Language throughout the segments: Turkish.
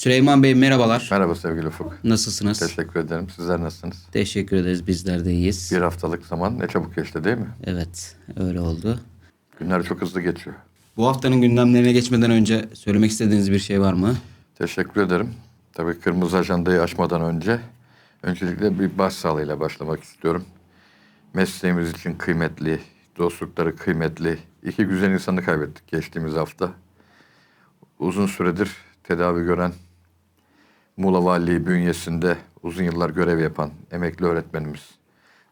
Süleyman Bey merhabalar. Merhaba sevgili Ufuk. Nasılsınız? Teşekkür ederim. Sizler nasılsınız? Teşekkür ederiz. Bizler de iyiyiz. Bir haftalık zaman ne çabuk geçti değil mi? Evet, öyle oldu. Günler çok hızlı geçiyor. Bu haftanın gündemlerine geçmeden önce söylemek istediğiniz bir şey var mı? Teşekkür ederim. Tabii kırmızı ajandayı açmadan önce öncelikle bir başsağlığıyla başlamak istiyorum. Mesleğimiz için kıymetli, dostlukları kıymetli iki güzel insanı kaybettik geçtiğimiz hafta. Uzun süredir tedavi gören Muğla Valiliği bünyesinde uzun yıllar görev yapan emekli öğretmenimiz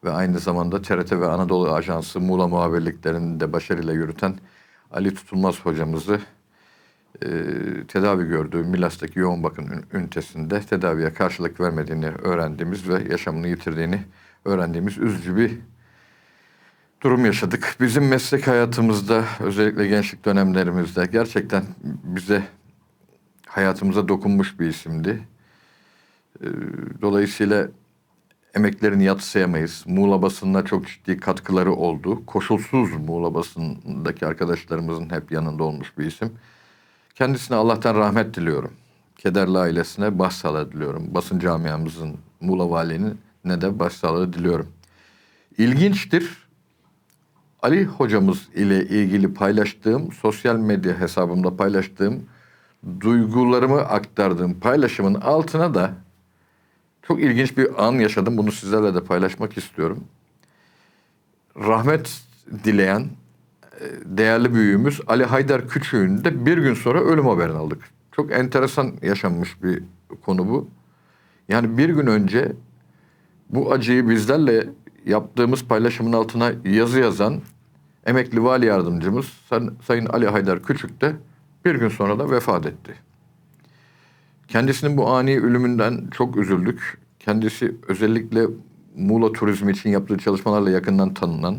ve aynı zamanda TRT ve Anadolu Ajansı Muğla muhabirliklerini de başarıyla yürüten Ali Tutulmaz hocamızı e, tedavi gördüğü Milas'taki yoğun bakım ün- ünitesinde tedaviye karşılık vermediğini öğrendiğimiz ve yaşamını yitirdiğini öğrendiğimiz üzücü bir durum yaşadık. Bizim meslek hayatımızda özellikle gençlik dönemlerimizde gerçekten bize hayatımıza dokunmuş bir isimdi. Ee, Dolayısıyla emeklerini yatsıyamayız. Muğla basınına çok ciddi katkıları oldu. Koşulsuz Muğla basındaki arkadaşlarımızın hep yanında olmuş bir isim. Kendisine Allah'tan rahmet diliyorum. Kederli ailesine başsağlığı diliyorum. Basın camiamızın Muğla valiliğine de başsağlığı diliyorum. İlginçtir. Ali hocamız ile ilgili paylaştığım, sosyal medya hesabımda paylaştığım, duygularımı aktardığım paylaşımın altına da çok ilginç bir an yaşadım. Bunu sizlerle de paylaşmak istiyorum. Rahmet dileyen e, değerli büyüğümüz Ali Haydar Küçük'ün de bir gün sonra ölüm haberini aldık. Çok enteresan yaşanmış bir konu bu. Yani bir gün önce bu acıyı bizlerle yaptığımız paylaşımın altına yazı yazan emekli vali yardımcımız Say- Sayın Ali Haydar Küçük de bir gün sonra da vefat etti. Kendisinin bu ani ölümünden çok üzüldük. Kendisi özellikle Muğla turizmi için yaptığı çalışmalarla yakından tanınan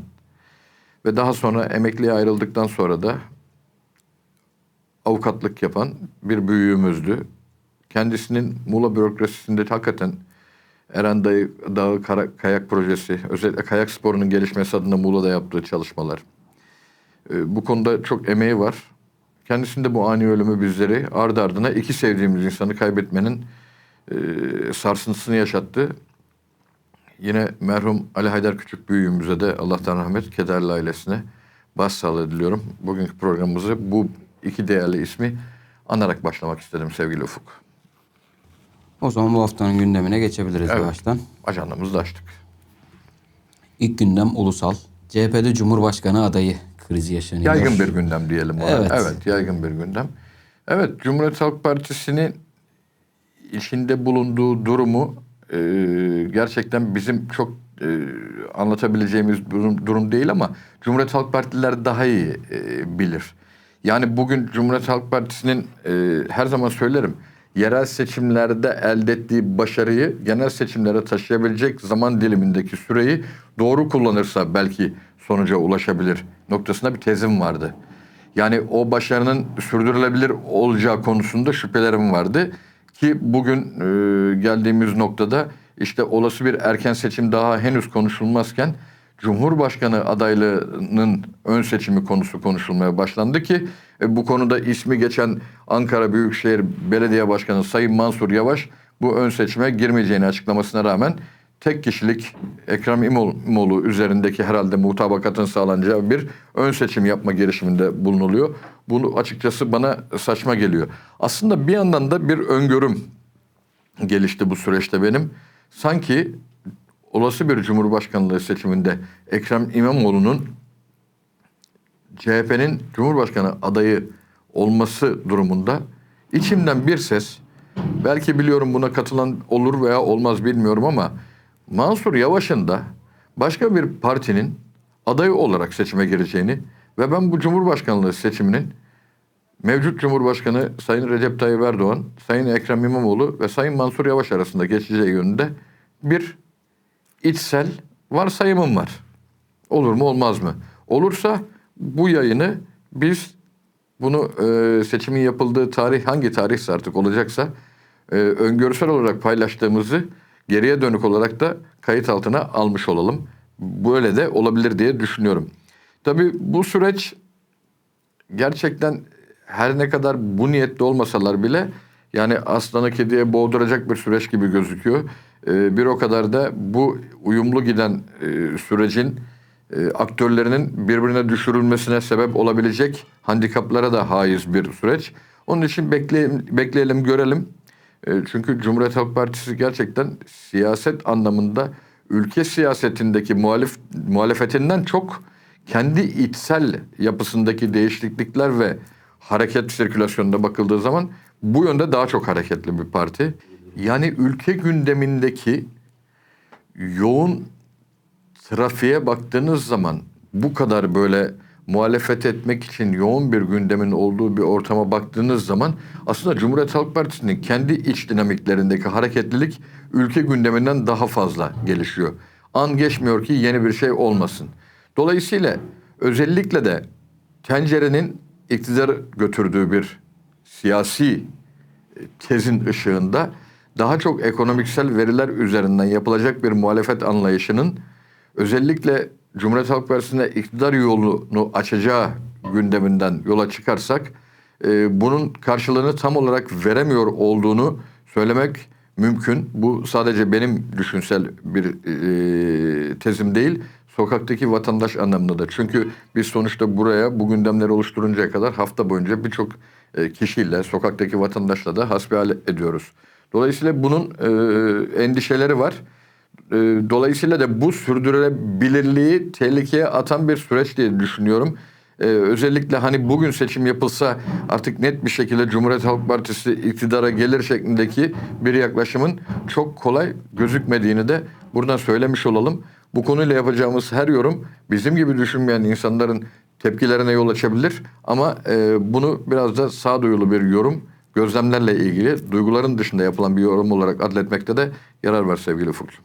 ve daha sonra emekliye ayrıldıktan sonra da avukatlık yapan bir büyüğümüzdü. Kendisinin Muğla bürokrasisinde hakikaten Eren Dağı, Dağı Kara- Kayak Projesi, özellikle kayak sporunun gelişmesi adına Muğla'da yaptığı çalışmalar. Ee, bu konuda çok emeği var. Kendisinde bu ani ölümü bizleri ardı ardına iki sevdiğimiz insanı kaybetmenin e, sarsıntısını yaşattı. Yine merhum Ali Haydar Küçük büyüğümüze de Allah'tan rahmet, kederli ailesine başsağlığı diliyorum. Bugünkü programımızı bu iki değerli ismi anarak başlamak istedim sevgili Ufuk. O zaman bu haftanın gündemine geçebiliriz Evet. yavaştan. Ajandamızı da açtık. İlk gündem ulusal. CHP'de Cumhurbaşkanı adayı krizi yaşanıyor. Yaygın bir gündem diyelim ona. Evet. Evet. yaygın bir gündem. Evet, Cumhuriyet Halk Partisi'nin içinde bulunduğu durumu e, gerçekten bizim çok e, anlatabileceğimiz durum, durum değil ama Cumhuriyet Halk Partililer daha iyi e, bilir. Yani bugün Cumhuriyet Halk Partisi'nin e, her zaman söylerim yerel seçimlerde elde ettiği başarıyı genel seçimlere taşıyabilecek zaman dilimindeki süreyi doğru kullanırsa belki sonuca ulaşabilir noktasında bir tezim vardı. Yani o başarının sürdürülebilir olacağı konusunda şüphelerim vardı. Ki bugün e, geldiğimiz noktada işte olası bir erken seçim daha henüz konuşulmazken Cumhurbaşkanı adaylığının ön seçimi konusu konuşulmaya başlandı ki e, bu konuda ismi geçen Ankara Büyükşehir Belediye Başkanı Sayın Mansur Yavaş bu ön seçime girmeyeceğini açıklamasına rağmen tek kişilik Ekrem İmamoğlu üzerindeki herhalde mutabakatın sağlanacağı bir ön seçim yapma girişiminde bulunuluyor. Bunu açıkçası bana saçma geliyor. Aslında bir yandan da bir öngörüm gelişti bu süreçte benim. Sanki olası bir cumhurbaşkanlığı seçiminde Ekrem İmamoğlu'nun CHP'nin Cumhurbaşkanı adayı olması durumunda içimden bir ses belki biliyorum buna katılan olur veya olmaz bilmiyorum ama Mansur Yavaş'ın da başka bir partinin adayı olarak seçime gireceğini ve ben bu Cumhurbaşkanlığı seçiminin mevcut Cumhurbaşkanı Sayın Recep Tayyip Erdoğan, Sayın Ekrem İmamoğlu ve Sayın Mansur Yavaş arasında geçeceği yönünde bir içsel varsayımım var. Olur mu olmaz mı? Olursa bu yayını biz bunu e, seçimin yapıldığı tarih hangi tarihse artık olacaksa e, öngörüsel olarak paylaştığımızı geriye dönük olarak da kayıt altına almış olalım. Böyle de olabilir diye düşünüyorum. Tabii bu süreç gerçekten her ne kadar bu niyette olmasalar bile Yani aslanı kediye boğduracak bir süreç gibi gözüküyor. Ee, bir o kadar da bu uyumlu giden e, sürecin e, aktörlerinin birbirine düşürülmesine sebep olabilecek handikaplara da haiz bir süreç. Onun için bekleyelim, bekleyelim görelim. E, çünkü Cumhuriyet Halk Partisi gerçekten siyaset anlamında ülke siyasetindeki muhalif muhalefetinden çok kendi içsel yapısındaki değişiklikler ve hareket sirkülasyonuna bakıldığı zaman bu yönde daha çok hareketli bir parti. Yani ülke gündemindeki yoğun trafiğe baktığınız zaman bu kadar böyle muhalefet etmek için yoğun bir gündemin olduğu bir ortama baktığınız zaman aslında Cumhuriyet Halk Partisi'nin kendi iç dinamiklerindeki hareketlilik ülke gündeminden daha fazla gelişiyor. An geçmiyor ki yeni bir şey olmasın. Dolayısıyla özellikle de tencerenin iktidar götürdüğü bir siyasi e, tezin ışığında daha çok ekonomiksel veriler üzerinden yapılacak bir muhalefet anlayışının özellikle Cumhuriyet Halk Partisi'ne iktidar yolunu açacağı gündeminden yola çıkarsak e, bunun karşılığını tam olarak veremiyor olduğunu söylemek mümkün. Bu sadece benim düşünsel bir e, tezim değil, sokaktaki vatandaş anlamında da. Çünkü biz sonuçta buraya bu gündemleri oluşturuncaya kadar hafta boyunca birçok e, kişiyle, sokaktaki vatandaşla da hasbihal ediyoruz. Dolayısıyla bunun e, endişeleri var. E, dolayısıyla da bu sürdürülebilirliği tehlikeye atan bir süreç diye düşünüyorum. E, özellikle hani bugün seçim yapılsa artık net bir şekilde Cumhuriyet Halk Partisi iktidara gelir şeklindeki bir yaklaşımın çok kolay gözükmediğini de buradan söylemiş olalım. Bu konuyla yapacağımız her yorum bizim gibi düşünmeyen insanların tepkilerine yol açabilir ama e, bunu biraz da sağduyulu bir yorum gözlemlerle ilgili duyguların dışında yapılan bir yorum olarak adletmekte de yarar var sevgili Ufukcuğum.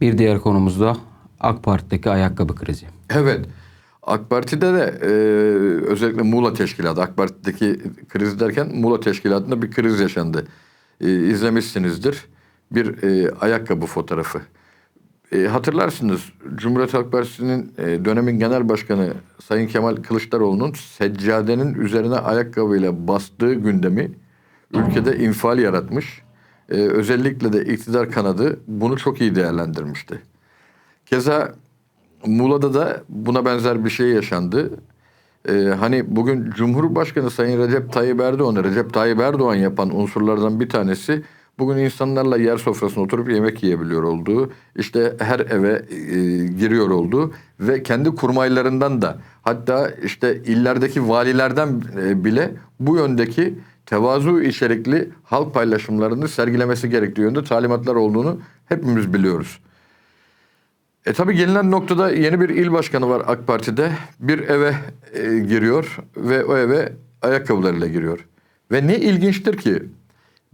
Bir diğer konumuz da AK Parti'deki ayakkabı krizi. Evet. AK Parti'de de e, özellikle Muğla Teşkilatı, AK Parti'deki kriz derken Muğla Teşkilatı'nda bir kriz yaşandı. E, izlemişsinizdir. Bir e, ayakkabı fotoğrafı. E, hatırlarsınız Cumhuriyet Halk Partisi'nin e, dönemin genel başkanı Sayın Kemal Kılıçdaroğlu'nun seccadenin üzerine ayakkabıyla bastığı gündemi ülkede infial yaratmış. E, özellikle de iktidar kanadı bunu çok iyi değerlendirmişti. Keza Muğla'da da buna benzer bir şey yaşandı. Ee, hani bugün Cumhurbaşkanı Sayın Recep Tayyip Erdoğan'ı Recep Tayyip Erdoğan yapan unsurlardan bir tanesi bugün insanlarla yer sofrasına oturup yemek yiyebiliyor olduğu, işte her eve e, giriyor olduğu ve kendi kurmaylarından da hatta işte illerdeki valilerden e, bile bu yöndeki tevazu içerikli halk paylaşımlarını sergilemesi gerektiği yönde talimatlar olduğunu hepimiz biliyoruz. E tabi gelinen noktada yeni bir il başkanı var AK Parti'de. Bir eve e, giriyor ve o eve ayakkabılarıyla giriyor. Ve ne ilginçtir ki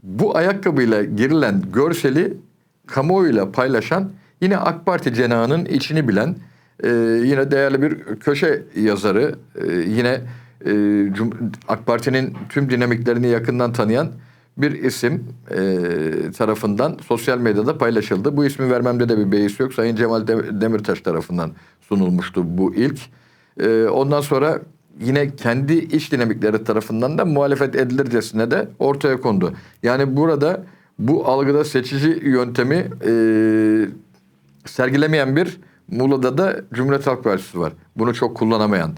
bu ayakkabıyla girilen görseli kamuoyuyla paylaşan yine AK Parti cenahının içini bilen e, yine değerli bir köşe yazarı e, yine AK Parti'nin tüm dinamiklerini yakından tanıyan bir isim e, tarafından sosyal medyada paylaşıldı. Bu ismi vermemde de bir beis yok. Sayın Cemal Dem- Demirtaş tarafından sunulmuştu bu ilk. E, ondan sonra yine kendi iç dinamikleri tarafından da muhalefet edilircesine de ortaya kondu. Yani burada bu algıda seçici yöntemi e, sergilemeyen bir Muğla'da da Cumhuriyet Halk Partisi var. Bunu çok kullanamayan.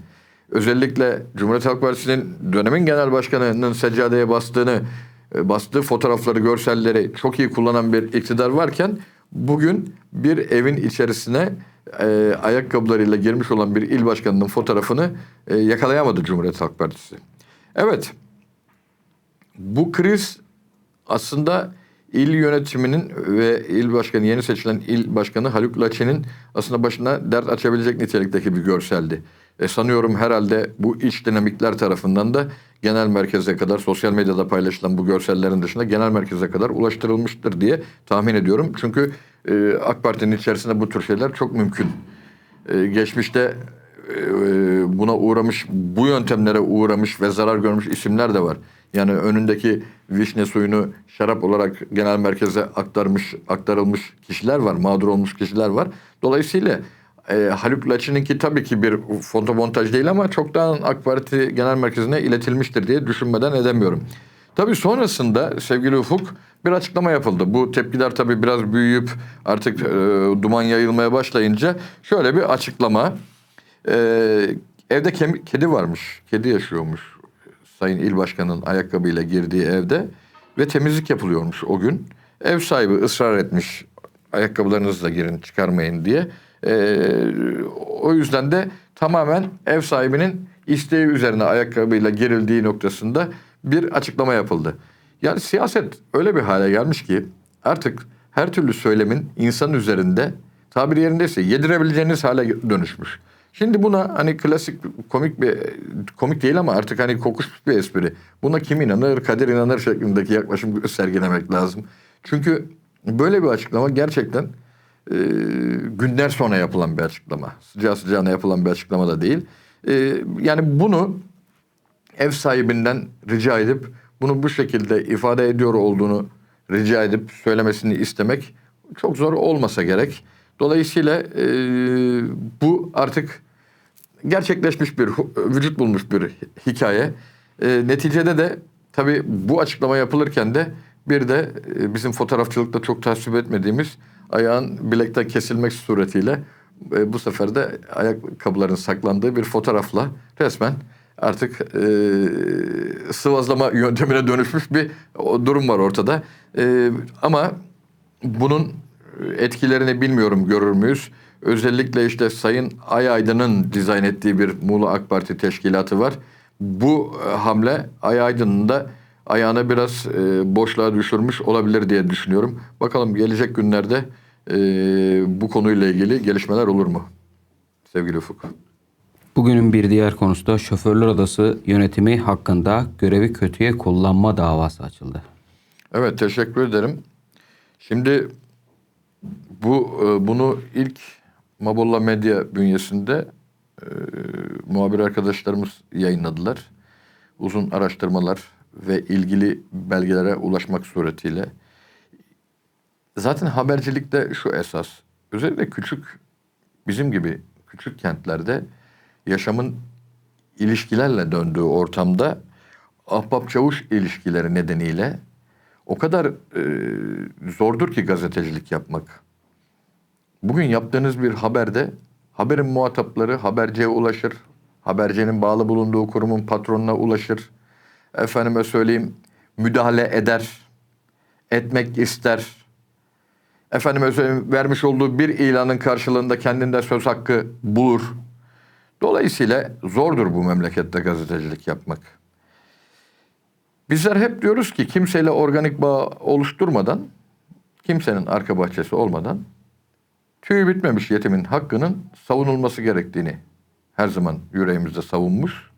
Özellikle Cumhuriyet Halk Partisi'nin dönemin genel başkanının seccadeye bastığını, e, bastığı fotoğrafları, görselleri çok iyi kullanan bir iktidar varken bugün bir evin içerisine e, ayakkabılarıyla girmiş olan bir il başkanının fotoğrafını e, yakalayamadı Cumhuriyet Halk Partisi. Evet, bu kriz aslında il yönetiminin ve il başkanı yeni seçilen il başkanı Haluk Laçin'in aslında başına dert açabilecek nitelikteki bir görseldi. E sanıyorum herhalde bu iç dinamikler tarafından da genel merkeze kadar sosyal medyada paylaşılan bu görsellerin dışında genel merkeze kadar ulaştırılmıştır diye tahmin ediyorum. Çünkü e, AK Parti'nin içerisinde bu tür şeyler çok mümkün. E, geçmişte e, buna uğramış, bu yöntemlere uğramış ve zarar görmüş isimler de var. Yani önündeki vişne suyunu şarap olarak genel merkeze aktarmış, aktarılmış kişiler var, mağdur olmuş kişiler var. Dolayısıyla e, Haluk Laçin'inki tabii ki bir fotomontaj değil ama çoktan AK Parti genel merkezine iletilmiştir diye düşünmeden edemiyorum. Tabii sonrasında sevgili Ufuk bir açıklama yapıldı. Bu tepkiler tabii biraz büyüyüp artık e, duman yayılmaya başlayınca şöyle bir açıklama. E, evde kemi- kedi varmış, kedi yaşıyormuş Sayın İl Başkanı'nın ayakkabıyla girdiği evde ve temizlik yapılıyormuş o gün. Ev sahibi ısrar etmiş ayakkabılarınızla girin çıkarmayın diye. E, o yüzden de tamamen ev sahibinin isteği üzerine ayakkabıyla girildiği noktasında bir açıklama yapıldı. Yani siyaset öyle bir hale gelmiş ki artık her türlü söylemin insan üzerinde tabiri yerindeyse yedirebileceğiniz hale dönüşmüş. Şimdi buna hani klasik komik bir komik değil ama artık hani kokuşmuş bir espri. Buna kim inanır, kader inanır şeklindeki yaklaşım sergilemek lazım. Çünkü böyle bir açıklama gerçekten e, günler sonra yapılan bir açıklama. Sıcağı sıcağına yapılan bir açıklama da değil. E, yani bunu ev sahibinden rica edip bunu bu şekilde ifade ediyor olduğunu rica edip söylemesini istemek çok zor olmasa gerek. Dolayısıyla e, bu artık gerçekleşmiş bir vücut bulmuş bir hikaye. E, neticede de tabii bu açıklama yapılırken de bir de e, bizim fotoğrafçılıkta çok tasvip etmediğimiz ayağın bilekten kesilmek suretiyle e, bu sefer de ayakkabıların saklandığı bir fotoğrafla resmen artık e, sıvazlama yöntemine dönüşmüş bir durum var ortada. E, ama bunun etkilerini bilmiyorum görür müyüz? Özellikle işte Sayın Ay Aydın'ın dizayn ettiği bir Muğla AK Parti teşkilatı var. Bu e, hamle Ay Aydın'ın da ayağını biraz e, boşluğa düşürmüş olabilir diye düşünüyorum. Bakalım gelecek günlerde e, bu konuyla ilgili gelişmeler olur mu? Sevgili Ufuk. Bugünün bir diğer konusu da şoförler odası yönetimi hakkında görevi kötüye kullanma davası açıldı. Evet teşekkür ederim. Şimdi bu e, bunu ilk Mabolla Medya bünyesinde e, muhabir arkadaşlarımız yayınladılar. Uzun araştırmalar ve ilgili belgelere ulaşmak suretiyle. Zaten habercilikte şu esas. Özellikle küçük bizim gibi küçük kentlerde yaşamın ilişkilerle döndüğü ortamda ahbap çavuş ilişkileri nedeniyle o kadar e, zordur ki gazetecilik yapmak. Bugün yaptığınız bir haberde haberin muhatapları haberciye ulaşır. Habercinin bağlı bulunduğu kurumun patronuna ulaşır. Efendime söyleyeyim müdahale eder. Etmek ister. Efendime söyleyeyim vermiş olduğu bir ilanın karşılığında kendinde söz hakkı bulur. Dolayısıyla zordur bu memlekette gazetecilik yapmak. Bizler hep diyoruz ki kimseyle organik bağ oluşturmadan, kimsenin arka bahçesi olmadan tüyü bitmemiş yetimin hakkının savunulması gerektiğini her zaman yüreğimizde savunmuş.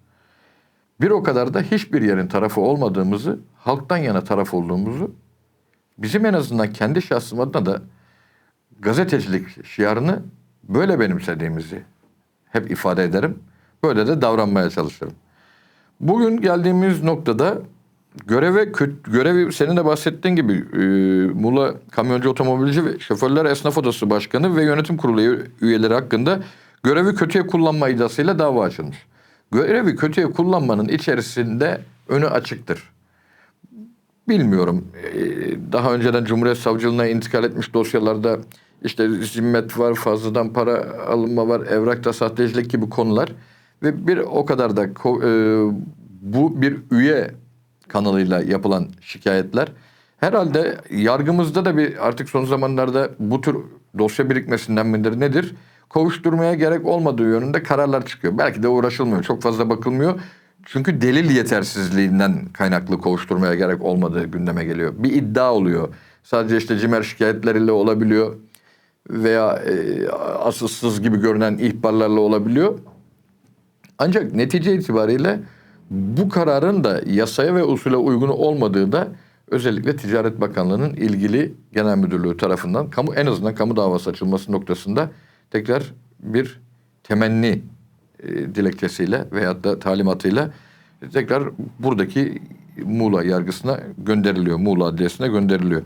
Bir o kadar da hiçbir yerin tarafı olmadığımızı, halktan yana taraf olduğumuzu, bizim en azından kendi şahsım adına da gazetecilik şiarını böyle benimsediğimizi hep ifade ederim. Böyle de davranmaya çalışırım. Bugün geldiğimiz noktada göreve görevi senin de bahsettiğin gibi e, Muğla Kamyoncu Otomobilci ve Şoförler Esnaf Odası Başkanı ve Yönetim Kurulu üye- üyeleri hakkında görevi kötüye kullanma iddiasıyla dava açılmış. Görevi kötüye kullanmanın içerisinde önü açıktır. Bilmiyorum. Ee, Daha önceden Cumhuriyet Savcılığına intikal etmiş dosyalarda işte zimmet var, fazladan para alınma var, evrakta sahtecilik gibi konular. Ve bir o kadar da e, bu bir üye kanalıyla yapılan şikayetler. Herhalde yargımızda da bir artık son zamanlarda bu tür dosya birikmesinden midir nedir? Kovuşturmaya gerek olmadığı yönünde kararlar çıkıyor. Belki de uğraşılmıyor. Çok fazla bakılmıyor. Çünkü delil yetersizliğinden kaynaklı kovuşturmaya gerek olmadığı gündeme geliyor. Bir iddia oluyor. Sadece işte cimer şikayetleriyle olabiliyor veya e, asılsız gibi görünen ihbarlarla olabiliyor. Ancak netice itibariyle bu kararın da yasaya ve usule uygun olmadığı da özellikle Ticaret Bakanlığı'nın ilgili genel müdürlüğü tarafından kamu en azından kamu davası açılması noktasında tekrar bir temenni e, dilekçesiyle veyahut da talimatıyla tekrar buradaki Muğla yargısına gönderiliyor. Muğla Adliyesi'ne gönderiliyor.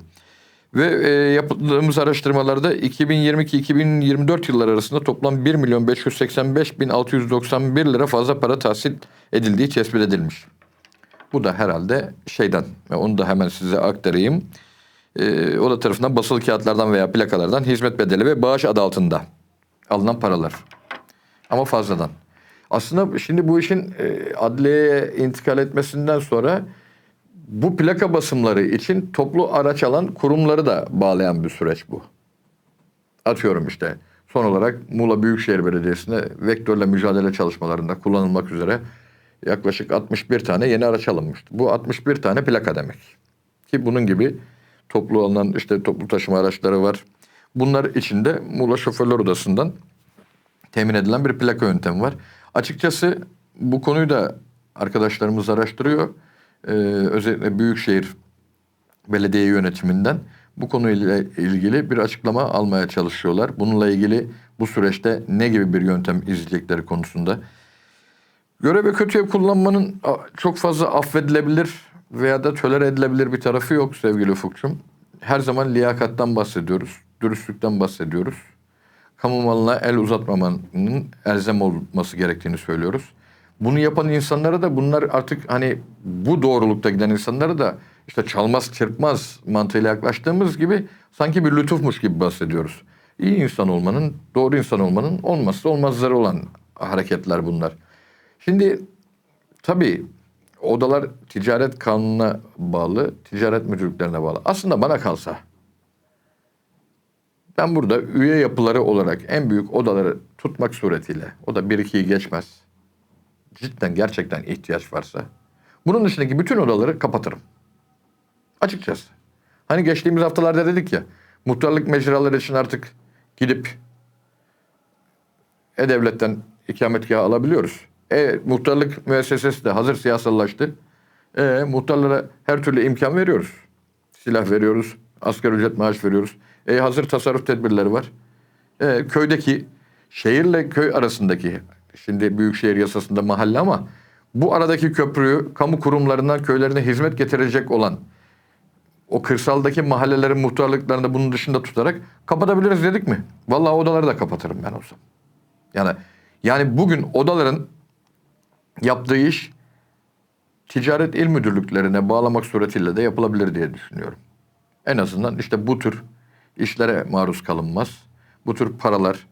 Ve e, yaptığımız araştırmalarda 2022-2024 yılları arasında toplam 1 milyon 585 bin 691 lira fazla para tahsil edildiği tespit edilmiş. Bu da herhalde şeyden. ve Onu da hemen size aktarayım. Ee, o da tarafından basılı kağıtlardan veya plakalardan hizmet bedeli ve bağış adı altında alınan paralar. Ama fazladan. Aslında şimdi bu işin e, adliyeye intikal etmesinden sonra bu plaka basımları için toplu araç alan kurumları da bağlayan bir süreç bu. Atıyorum işte son olarak Muğla Büyükşehir Belediyesi'ne vektörle mücadele çalışmalarında kullanılmak üzere yaklaşık 61 tane yeni araç alınmıştı. Bu 61 tane plaka demek. Ki bunun gibi toplu alınan işte toplu taşıma araçları var. Bunlar içinde Muğla Şoförler Odası'ndan temin edilen bir plaka yöntemi var. Açıkçası bu konuyu da arkadaşlarımız araştırıyor. Ee, özellikle Büyükşehir Belediye Yönetiminden bu konuyla ilgili bir açıklama almaya çalışıyorlar. Bununla ilgili bu süreçte ne gibi bir yöntem izleyecekleri konusunda. Görevi kötüye kullanmanın çok fazla affedilebilir veya da tolere edilebilir bir tarafı yok sevgili Ufukçum. Her zaman liyakattan bahsediyoruz, dürüstlükten bahsediyoruz. Kamu malına el uzatmamanın elzem olması gerektiğini söylüyoruz. Bunu yapan insanlara da bunlar artık hani bu doğrulukta giden insanlara da işte çalmaz çırpmaz mantığıyla yaklaştığımız gibi sanki bir lütufmuş gibi bahsediyoruz. İyi insan olmanın, doğru insan olmanın olmazsa olmazları olan hareketler bunlar. Şimdi tabii odalar ticaret kanununa bağlı, ticaret müdürlüklerine bağlı. Aslında bana kalsa ben burada üye yapıları olarak en büyük odaları tutmak suretiyle, o da bir ikiyi geçmez. Cidden gerçekten ihtiyaç varsa. Bunun dışındaki bütün odaları kapatırım. Açıkçası. Hani geçtiğimiz haftalarda dedik ya, muhtarlık mecraları için artık gidip e-devletten ikametgahı alabiliyoruz. E, muhtarlık müessesesi de hazır siyasallaştı. E, muhtarlara her türlü imkan veriyoruz. Silah veriyoruz, asgari ücret maaş veriyoruz. E, hazır tasarruf tedbirleri var. E, köydeki, şehirle köy arasındaki, şimdi büyükşehir yasasında mahalle ama bu aradaki köprüyü kamu kurumlarından köylerine hizmet getirecek olan o kırsaldaki mahallelerin muhtarlıklarını bunun dışında tutarak kapatabiliriz dedik mi? Vallahi odaları da kapatırım ben olsam. Yani yani bugün odaların yaptığı iş ticaret il müdürlüklerine bağlamak suretiyle de yapılabilir diye düşünüyorum. En azından işte bu tür işlere maruz kalınmaz. Bu tür paralar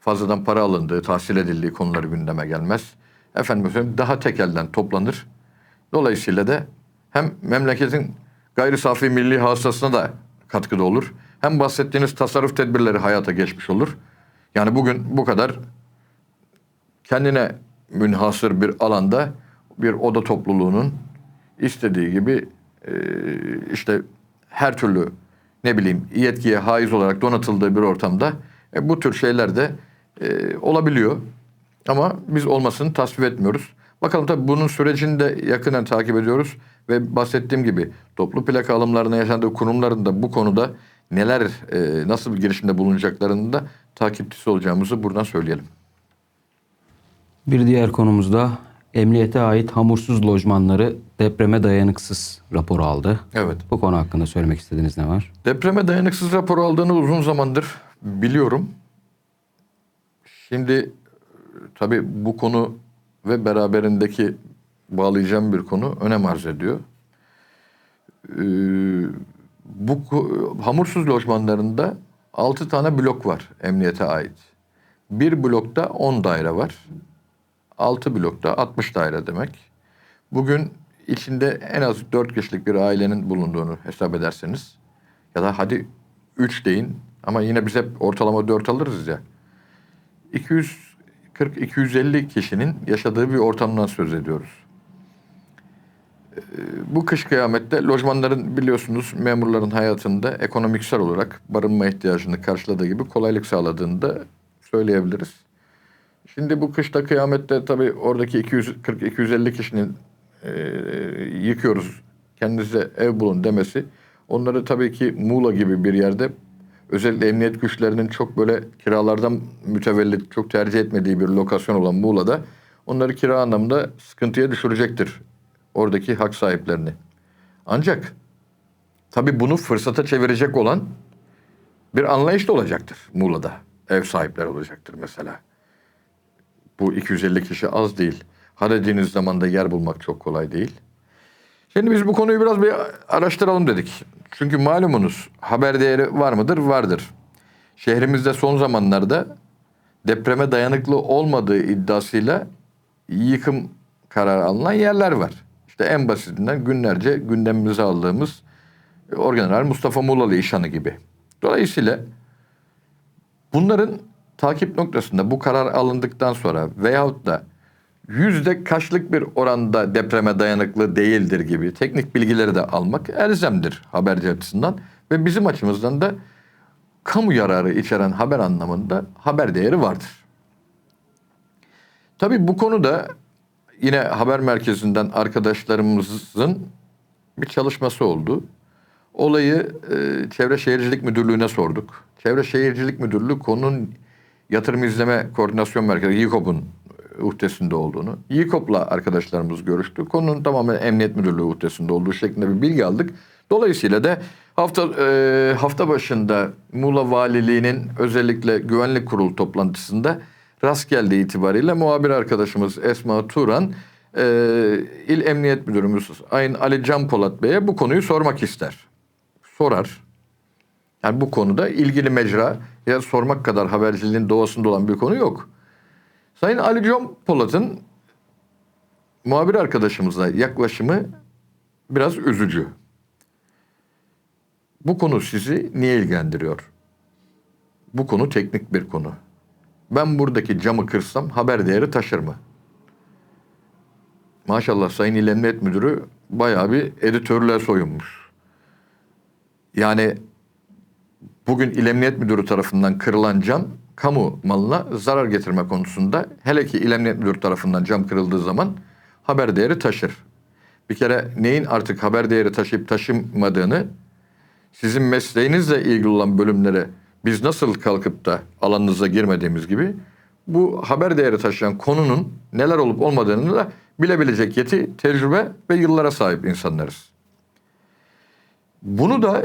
fazladan para alındığı, tahsil edildiği konuları gündeme gelmez. Efendim söyleyeyim daha tek elden toplanır. Dolayısıyla da hem memleketin gayri safi milli hasılasına da katkıda olur. Hem bahsettiğiniz tasarruf tedbirleri hayata geçmiş olur. Yani bugün bu kadar kendine münhasır bir alanda bir oda topluluğunun istediği gibi işte her türlü ne bileyim yetkiye haiz olarak donatıldığı bir ortamda e, bu tür şeyler de e, olabiliyor. Ama biz olmasını tasvip etmiyoruz. Bakalım tabii bunun sürecini de yakından takip ediyoruz. Ve bahsettiğim gibi toplu plaka alımlarına yaşandığı kurumların da bu konuda neler, e, nasıl bir girişimde bulunacaklarını da takipçisi olacağımızı buradan söyleyelim. Bir diğer konumuzda emniyete ait hamursuz lojmanları depreme dayanıksız raporu aldı. Evet. Bu konu hakkında söylemek istediğiniz ne var? Depreme dayanıksız raporu aldığını uzun zamandır biliyorum. Şimdi tabii bu konu ve beraberindeki bağlayacağım bir konu önem arz ediyor. Ee, bu hamursuz lojmanlarında 6 tane blok var emniyete ait. Bir blokta 10 daire var. 6 blokta 60 daire demek. Bugün içinde en az 4 kişilik bir ailenin bulunduğunu hesap ederseniz ya da hadi 3 deyin ama yine biz hep ortalama 4 alırız ya. 240-250 kişinin yaşadığı bir ortamdan söz ediyoruz. Ee, Bu kış kıyamette lojmanların biliyorsunuz memurların hayatında ekonomiksel olarak barınma ihtiyacını karşıladığı gibi kolaylık sağladığını da söyleyebiliriz. Şimdi bu kışta kıyamette tabii oradaki 240-250 kişinin e, yıkıyoruz, kendinize ev bulun demesi onları tabii ki Muğla gibi bir yerde özellikle emniyet güçlerinin çok böyle kiralardan mütevellit çok tercih etmediği bir lokasyon olan Muğla'da onları kira anlamında sıkıntıya düşürecektir oradaki hak sahiplerini. Ancak tabii bunu fırsata çevirecek olan bir anlayış da olacaktır Muğla'da. Ev sahipleri olacaktır mesela. Bu 250 kişi az değil. Ha dediğiniz yer bulmak çok kolay değil. Şimdi biz bu konuyu biraz bir araştıralım dedik. Çünkü malumunuz haber değeri var mıdır? Vardır. Şehrimizde son zamanlarda depreme dayanıklı olmadığı iddiasıyla yıkım kararı alınan yerler var. İşte en basitinden günlerce gündemimize aldığımız Orgeneral Mustafa Muğlalı İşhanı gibi. Dolayısıyla bunların takip noktasında bu karar alındıktan sonra veyahut da yüzde kaçlık bir oranda depreme dayanıklı değildir gibi teknik bilgileri de almak elzemdir haberci açısından. Ve bizim açımızdan da kamu yararı içeren haber anlamında haber değeri vardır. Tabii bu konuda yine haber merkezinden arkadaşlarımızın bir çalışması oldu. Olayı e, Çevre Şehircilik Müdürlüğü'ne sorduk. Çevre Şehircilik Müdürlüğü konunun yatırım izleme koordinasyon merkezi YİKOP'un uhdesinde olduğunu. YİKOP'la arkadaşlarımız görüştü. Konunun tamamen Emniyet Müdürlüğü uhdesinde olduğu şeklinde bir bilgi aldık. Dolayısıyla da hafta e, hafta başında Muğla Valiliği'nin özellikle güvenlik kurulu toplantısında rast geldiği itibariyle muhabir arkadaşımız Esma Turan e, İl Emniyet Müdürümüz Ayın Ali Can Polat Bey'e bu konuyu sormak ister. Sorar. Yani bu konuda ilgili mecra ya sormak kadar haberciliğin doğasında olan bir konu yok. Sayın Ali Can Polat'ın muhabir arkadaşımıza yaklaşımı biraz üzücü. Bu konu sizi niye ilgilendiriyor? Bu konu teknik bir konu. Ben buradaki camı kırsam haber değeri taşır mı? Maşallah Sayın İl Emniyet Müdürü bayağı bir editörlüğe soyunmuş. Yani bugün İl Emniyet Müdürü tarafından kırılan cam kamu malına zarar getirme konusunda hele ki İl Emniyet Müdürü tarafından cam kırıldığı zaman haber değeri taşır. Bir kere neyin artık haber değeri taşıyıp taşımadığını sizin mesleğinizle ilgili olan bölümlere biz nasıl kalkıp da alanınıza girmediğimiz gibi bu haber değeri taşıyan konunun neler olup olmadığını da bilebilecek yeti, tecrübe ve yıllara sahip insanlarız. Bunu da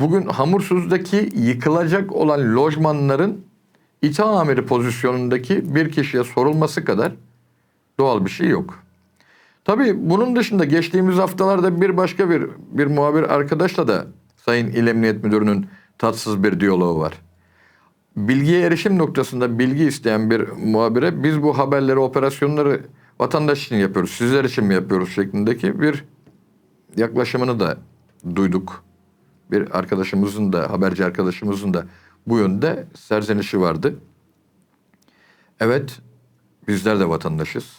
bugün Hamursuz'daki yıkılacak olan lojmanların İTA amiri pozisyonundaki bir kişiye sorulması kadar doğal bir şey yok. Tabii bunun dışında geçtiğimiz haftalarda bir başka bir bir muhabir arkadaşla da Sayın İl Emniyet Müdürü'nün tatsız bir diyaloğu var. Bilgiye erişim noktasında bilgi isteyen bir muhabire biz bu haberleri, operasyonları vatandaş için yapıyoruz, sizler için mi yapıyoruz şeklindeki bir yaklaşımını da duyduk. Bir arkadaşımızın da, haberci arkadaşımızın da bu yönde serzenişi vardı. Evet, bizler de vatandaşız.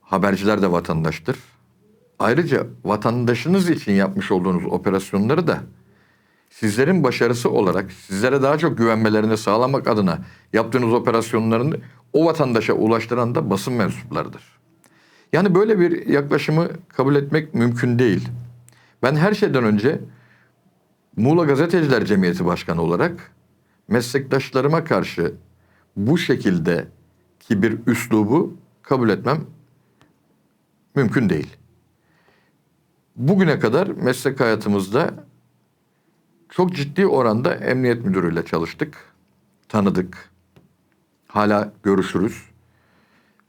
Haberciler de vatandaştır. Ayrıca vatandaşınız için yapmış olduğunuz operasyonları da sizlerin başarısı olarak sizlere daha çok güvenmelerini sağlamak adına yaptığınız operasyonlarını o vatandaşa ulaştıran da basın mensuplarıdır. Yani böyle bir yaklaşımı kabul etmek mümkün değil. Ben her şeyden önce Muğla Gazeteciler Cemiyeti Başkanı olarak meslektaşlarıma karşı bu şekilde ki bir üslubu kabul etmem mümkün değil. Bugüne kadar meslek hayatımızda çok ciddi oranda emniyet müdürüyle çalıştık, tanıdık, hala görüşürüz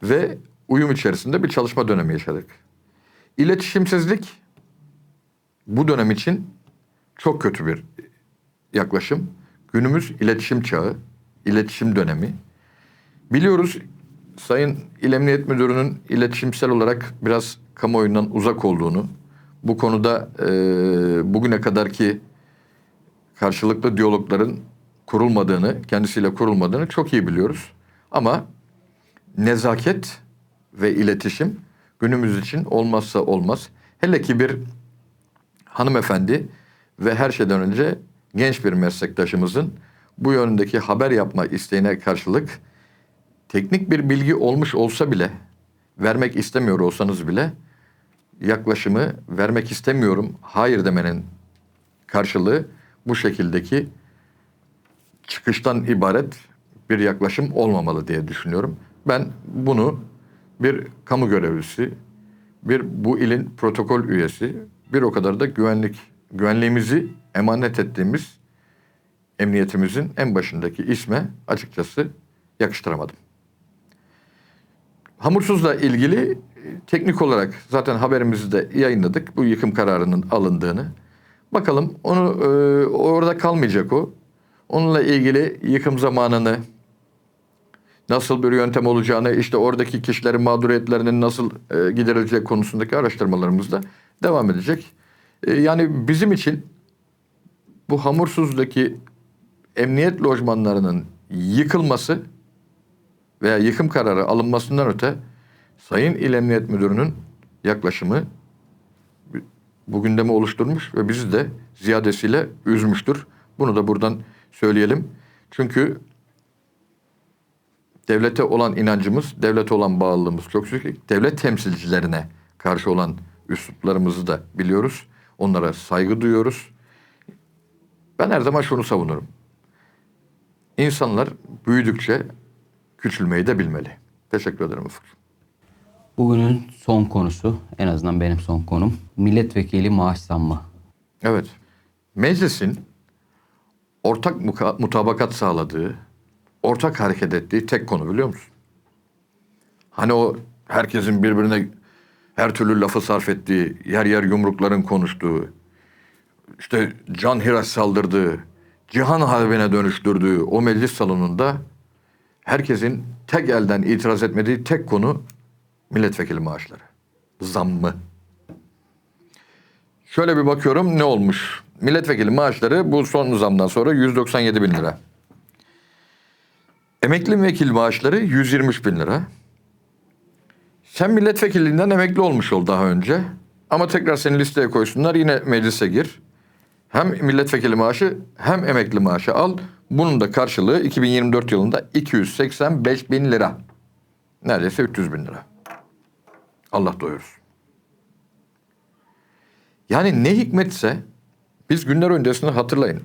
ve uyum içerisinde bir çalışma dönemi yaşadık. İletişimsizlik bu dönem için çok kötü bir yaklaşım. Günümüz iletişim çağı, iletişim dönemi. Biliyoruz Sayın İl Emniyet Müdürü'nün iletişimsel olarak biraz kamuoyundan uzak olduğunu, bu konuda e, bugüne kadarki karşılıklı diyalogların kurulmadığını, kendisiyle kurulmadığını çok iyi biliyoruz. Ama nezaket ve iletişim günümüz için olmazsa olmaz. Hele ki bir hanımefendi ve her şeyden önce genç bir meslektaşımızın bu yönündeki haber yapma isteğine karşılık teknik bir bilgi olmuş olsa bile vermek istemiyor olsanız bile yaklaşımı vermek istemiyorum hayır demenin karşılığı bu şekildeki çıkıştan ibaret bir yaklaşım olmamalı diye düşünüyorum. Ben bunu bir kamu görevlisi, bir bu ilin protokol üyesi, bir o kadar da güvenlik güvenliğimizi emanet ettiğimiz emniyetimizin en başındaki isme açıkçası yakıştıramadım. Hamursuzla ilgili teknik olarak zaten haberimizi de yayınladık. Bu yıkım kararının alındığını. Bakalım onu e, orada kalmayacak o. Onunla ilgili yıkım zamanını nasıl bir yöntem olacağını işte oradaki kişilerin mağduriyetlerinin nasıl e, giderileceği konusundaki araştırmalarımız da devam edecek. E, yani bizim için bu Hamursuz'daki emniyet lojmanlarının yıkılması veya yıkım kararı alınmasından öte Sayın İl Emniyet Müdürü'nün yaklaşımı bu gündemi oluşturmuş ve bizi de ziyadesiyle üzmüştür. Bunu da buradan söyleyelim. Çünkü devlete olan inancımız, devlete olan bağlılığımız çok yüksek. Devlet temsilcilerine karşı olan üsluplarımızı da biliyoruz. Onlara saygı duyuyoruz. Ben her zaman şunu savunurum. İnsanlar büyüdükçe küçülmeyi de bilmeli. Teşekkür ederim Ufuk. Bugünün son konusu, en azından benim son konum, milletvekili maaş zammı. Evet. Meclisin ortak mutabakat sağladığı, ortak hareket ettiği tek konu biliyor musun? Hani o herkesin birbirine her türlü lafı sarf ettiği, yer yer yumrukların konuştuğu, işte can hiraç saldırdığı, cihan harbine dönüştürdüğü o meclis salonunda herkesin tek elden itiraz etmediği tek konu milletvekili maaşları. Zammı. Şöyle bir bakıyorum ne olmuş? Milletvekili maaşları bu son zamdan sonra 197 bin lira. Emekli vekil maaşları 123 bin lira. Sen milletvekilliğinden emekli olmuş ol daha önce. Ama tekrar seni listeye koysunlar yine meclise gir. Hem milletvekili maaşı hem emekli maaşı al. Bunun da karşılığı 2024 yılında 285 bin lira. Neredeyse 300 bin lira. Allah doyursun. Yani ne hikmetse biz günler öncesini hatırlayın.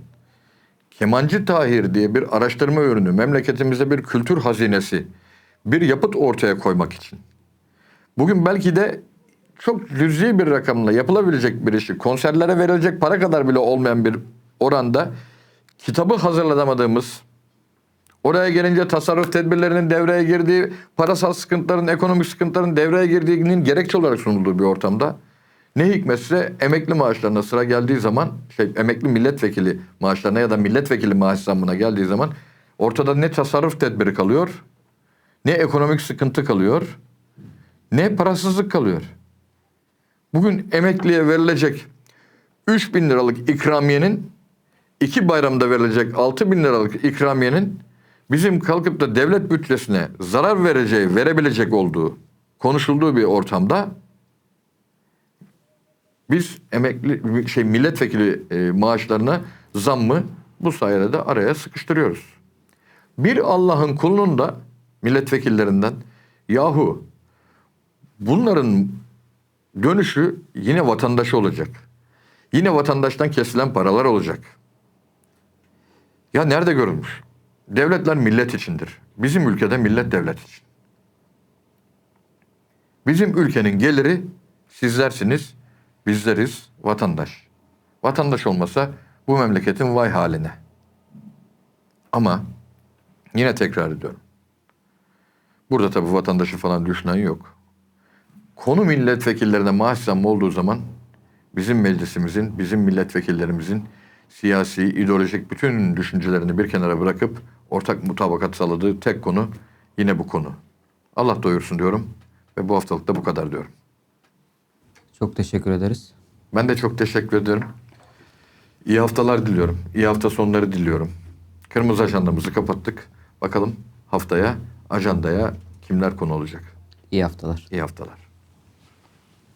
Kemancı Tahir diye bir araştırma ürünü memleketimizde bir kültür hazinesi, bir yapıt ortaya koymak için. Bugün belki de çok cüzi bir rakamla yapılabilecek bir işi, konserlere verilecek para kadar bile olmayan bir oranda kitabı hazırlamadığımız, oraya gelince tasarruf tedbirlerinin devreye girdiği, parasal sıkıntıların, ekonomik sıkıntıların devreye girdiğinin gerekçe olarak sunulduğu bir ortamda ne hikmetse emekli maaşlarına sıra geldiği zaman, şey emekli milletvekili maaşlarına ya da milletvekili maaş zammına geldiği zaman ortada ne tasarruf tedbiri kalıyor, ne ekonomik sıkıntı kalıyor, ne parasızlık kalıyor. Bugün emekliye verilecek 3 bin liralık ikramiyenin iki bayramda verilecek 6 bin liralık ikramiyenin bizim kalkıp da devlet bütçesine zarar vereceği, verebilecek olduğu konuşulduğu bir ortamda biz emekli şey milletvekili e, maaşlarına zammı bu sayede de araya sıkıştırıyoruz. Bir Allah'ın kulunun da milletvekillerinden yahu bunların dönüşü yine vatandaş olacak. Yine vatandaştan kesilen paralar olacak. Ya nerede görülmüş? Devletler millet içindir. Bizim ülkede millet devlet için. Bizim ülkenin geliri sizlersiniz, bizleriz vatandaş. Vatandaş olmasa bu memleketin vay haline. Ama yine tekrar ediyorum. Burada tabii vatandaşı falan düşünen yok. Konu milletvekillerine maaş zammı olduğu zaman bizim meclisimizin, bizim milletvekillerimizin siyasi, ideolojik bütün düşüncelerini bir kenara bırakıp ortak mutabakat sağladığı tek konu yine bu konu. Allah doyursun diyorum ve bu haftalık da bu kadar diyorum. Çok teşekkür ederiz. Ben de çok teşekkür ederim. İyi haftalar diliyorum. İyi hafta sonları diliyorum. Kırmızı ajandamızı kapattık. Bakalım haftaya ajandaya kimler konu olacak? İyi haftalar. İyi haftalar.